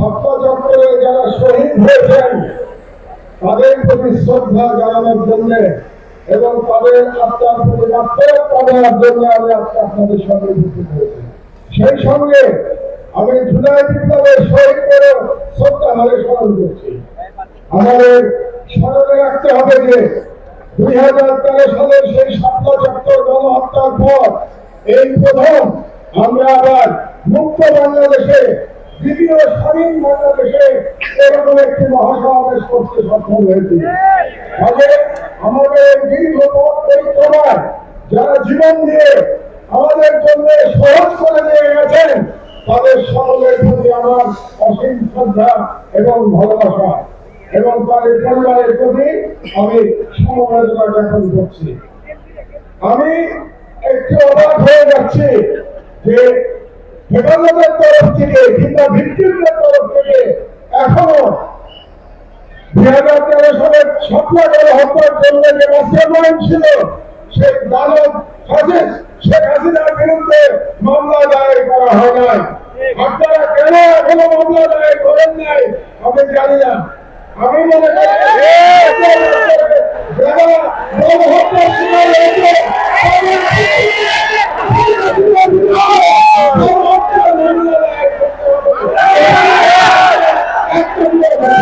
ছাত্র চত্বরে যারা শহীদ হয়েছেন, তাদের প্রতি শ্রদ্ধা জানানোর জন্য এবং তাদের আত্মার প্রতি আত্মীয় পাওয়ার জন্য আমি আপনাদের সঙ্গে সেই সঙ্গে আমি জুলাই বিপ্লবের শহীদ করে শ্রদ্ধা ভাবে স্মরণ করছি। আমাদের স্মরণে রাখতে হবে যে দুই হাজার তেরো সালের সেই সাতটা চত্বর গণহত্যার পর এই প্রথম আমরা আবার মুক্ত বাংলাদেশে দ্বিতীয় স্বাধীন বাংলাদেশে এরকম একটি মহাসমাবেশ করতে সক্ষম হয়েছি। ফলে আমাদের দীর্ঘ পথ পরিক্রমায় যারা জীবন দিয়ে আমাদের জন্য সহজ করে দিয়ে গেছেন, তাদের সকলের প্রতি আমার অসীম শ্রদ্ধা এবং ভালোবাসা। এবং তাদের পরিবারের প্রতি আমি সমবেদনা জ্ঞাপন করছি। আমি একটু অবাক হয়ে যাচ্ছি যে হেফাজতের তরফ থেকে কিংবা ভিক্টিমদের তরফ থেকে এখনও দুই হাজার তেরো সালের সপ্তাহ হত্যার জন্য যে মাস্টারমাইন্ড ছিল, সেই দানব হাজির শেখ হাসিনার বিরুদ্ধে মামলা দায়ের করা হয় নাই। আপনারা কেন এখনও মামলা দায়ের করেন নাই, আমি জানি না। আমি মনে করি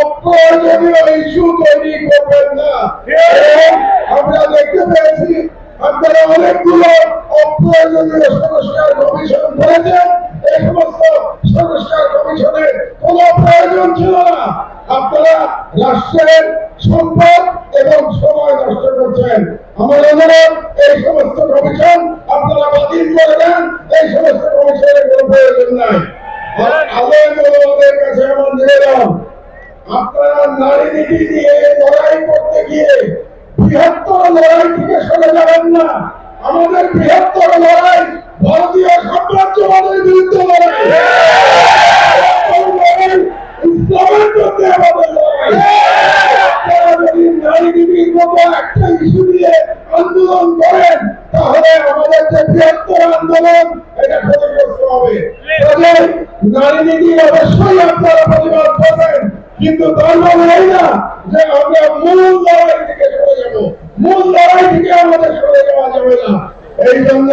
অপ্রয়োজনীয় ইস্যু তৈরি করবেন না। আমরা দেখতে পেয়েছি, আপনারা অনেকগুলো অপ্রয়োজনীয় সংস্কার কমিশন করেছেন। এই সমস্ত সংস্কার কমিশনের কোনো প্রয়োজন ছিল না। আপনারা রাষ্ট্রের সম্পদ এবং সময় নষ্ট করছেন। আমার অনুরোধ, এই সমস্ত কমিশন আপনারা বাতিল করে দেন। এই সমস্ত কমিশনের কোনো প্রয়োজন নাই। আর আলেম কাছে আমার নিবেদন আপনারা নারী নীতি নিয়ে লড়াই করতে গিয়ে বৃহত্তর লড়াই থেকে সরে যাবেন না। আমাদের বৃহত্তর লড়াই ভারতীয় সাম্রাজ্যবাদের বিরুদ্ধে লড়াই। যদি নারী মতো একটা ইস্যু নিয়ে আন্দোলন করেন, তাহলে আমাদের বৃহত্তর আন্দোলন, এটা ক্ষতিগ্রস্ত হবে। নারী নীতি অবশ্যই আপনারা প্রতিবাদ করবেন। কিন্তু এই না যে আমরা মূল লড়াই থেকে সরে যাব। মূল লড়াই থেকে আমাদের সরে যাওয়া যাবে না। এই জন্য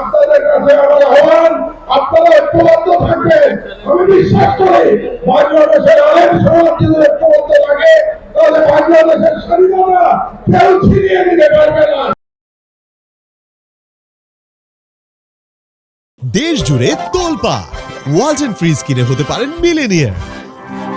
আপনাদের কাছে আমার আহ্বান, আপনারা ঐক্যবদ্ধ থাকবেন। আমি বিশ্বাস করি বাংলাদেশের সমাজ ঐক্যবদ্ধ থাকে, তাহলে বাংলাদেশের স্বাধীনতা কেউ ছিনিয়ে নিতে পারবে না। দেশ জুড়ে তোলপা ওয়ালটন ফ্রিজ কিনে হতে পারেন মিলেনিয়ার